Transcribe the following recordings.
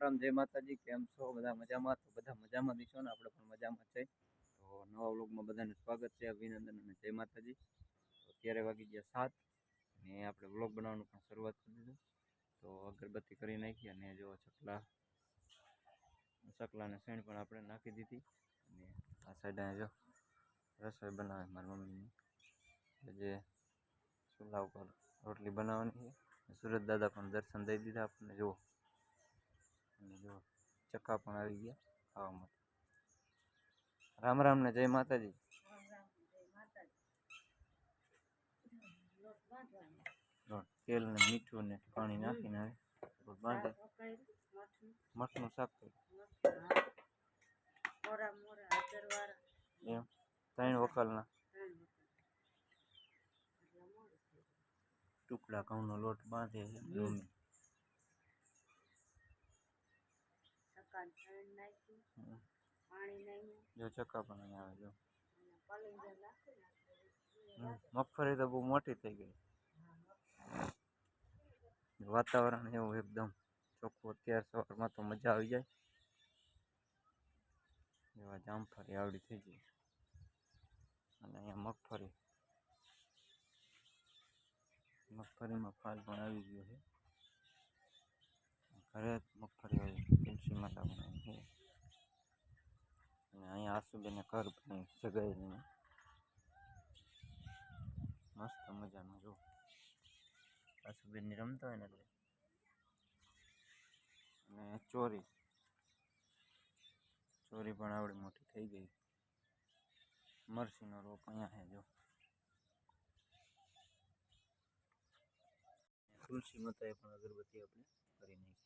રામ જય માતાજી કેમ છો બધા મજામાં તો બધા મજામાં દીશો ને આપણે પણ મજામાં છે તો નવા વ્લોગમાં બધાને સ્વાગત છે અભિનંદન અને જય માતાજી તો અત્યારે વાગી ગયા સાત અને આપણે વ્લોગ બનાવવાનું પણ શરૂઆત કરી દીધું તો અગરબત્તી કરી નાખી અને જો ચકલા ચકલાને શેણ પણ આપણે નાખી દીધી અને આ સાઈડ જો રસોઈ બનાવે મારી મમ્મીની જે ચૂલા ઉપર રોટલી બનાવવાની છે સુરત દાદા પણ દર્શન દઈ દીધા આપણને જુઓ અને જો ચક્કા પણ આવી ગયા ખાવા માટે રામ રામ ને જય માતાજી જો તેલ ને મીઠું ને પાણી નાખીને હવે લોટ બાંધે મઠનું શાક કર્યું એમ ત્રણ વકાલના ટુકડા ઘઉંનો લોટ બાંધે છે મમ્મી હમ. જો ચક્કા પણ અહીંયા આવે જો હમ. મગફળી તો બહુ મોટી થઈ ગઈ વાતાવરણ એવું એકદમ ચોખ્ખું અત્યાર સવારમાં તો મજા આવી જાય એવા જામફળી આવડી થઈ ગઈ અને અહીંયા મગફળી મગફળીમાં ફાલ પણ આવી ગયો છે ઘરે જ મગફળી હોય તુલસી માતા બનાવી છે અને અહીંયા આસુબેને ઘર બનાવી જગાઈ લઈને મસ્ત મજાનું જો આસુબેનની રમતા હોય ને એટલે. અને ચોરી. ચોરી પણ આવડી મોટી થઈ ગઈ. મરસીનો રોપ અહીંયા છે જો તુલસી માતાએ પણ અગરબત્તી આપણે કરી નાખી.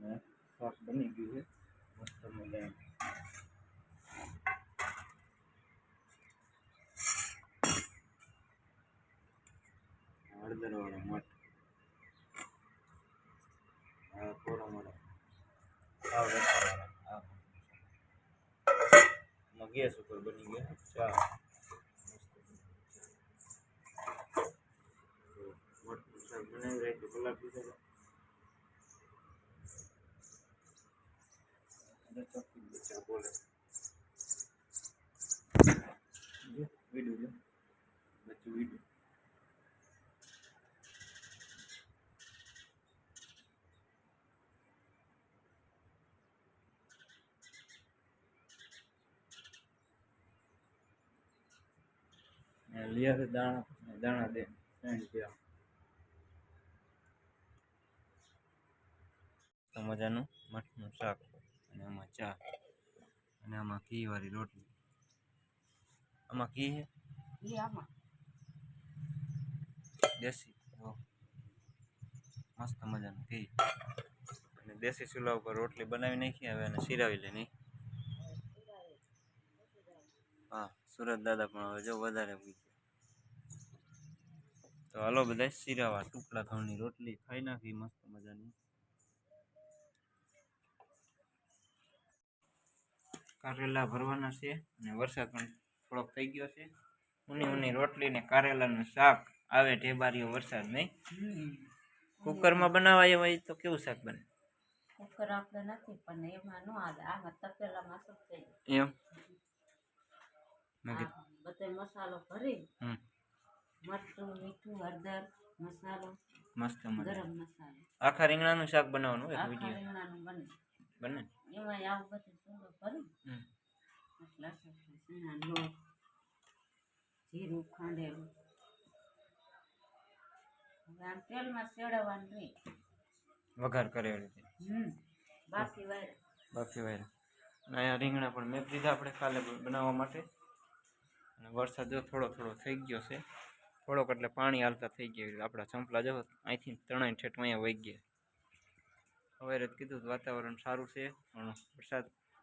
में सॉस बनेगी है, मस्त मिलाएँ मगिया सुपर बनी गया अच्छा। मट बनाए रहे तो कला cocok dibaca boleh ya video ya baca video lihat. Dana dana deh yang dia sama jano mas nusak આમાં ચા અને આમાં ઘી વાળી રોટલી. આમાં ઘી છે? દેશી. જો. મસ્ત મજાનું ઘી. અને દેશી ચૂલા ઉપર રોટલી બનાવી નાખી હવે અને સિરાવી લે નહીં હા સુરત દાદા પણ હવે જો વધારે ઉગી તો હાલો બધા સિરાવા ટુકડા ખાવાની રોટલી ખાઈ નાખી મસ્ત મજાની. કારેલા ભરવાના છે અને વરસાદ પણ થોડોક થઈ ગયો છે. ઉની ઉની રોટલી ને કારેલાનું શાક આવે ઢેબારીઓ વરસાદ નહીં. કુકરમાં બનાવાય હોય તો કેવું શાક બને? કુકર આપણે નથી પણ એમાં નો આવે. આમાં તપેલામાં શું થઈ એમ? કીધું મસાલો ભરી. હમ. મરચું મીઠું હળદર મસાલો મસ્ત ગરમ મસાલો. આખા રીંગણાનું શાક બનાવવાનું એક વીડિયો રીંગણાનું બને. બને? એમાં આવું બધું ભરી. લસણ લસણના લોટ જીરું ખાંડેલું. હવે આમ તેલમાં સેડવાનું નહીં વઘાર કરેલી છે હમ બાકી વાય બાકી વાયરા. અને અહીંયા રીંગણા પણ મેં દીધા આપણે કાલે બનાવવા માટે. અને વરસાદ જો થોડો થોડો થઈ ગયો છે. થોડોક એટલે પાણી હાલતા થઈ ગયા આપણા ચંપલા જો અહીંથી ત્રણેય ઠેઠ અહીંયા વહી ગયા. હવે કીધું વાતાવરણ સારું છે. પણ વરસાદ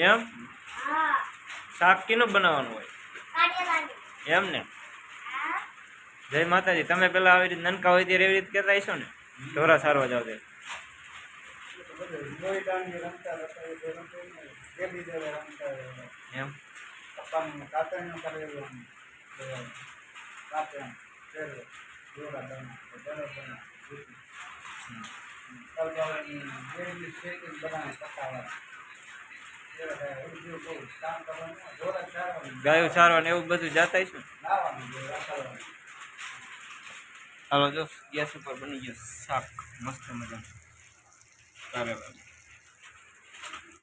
એમ? શાક કીનું બનાવવાનું હોય? એમ ને જય માતાજી, તમે પેલા આવી રીતે નનકા હોય ત્યારે એવી રીતે કહેતા હશો ને? ઢોરા સારવા જાવ તે ગાયો ચારવાને એવું બધું જાતા છું? હાલો, જો, ગેસ ઉપર બની ગયું શાક. મસ્ત મજા કારેલા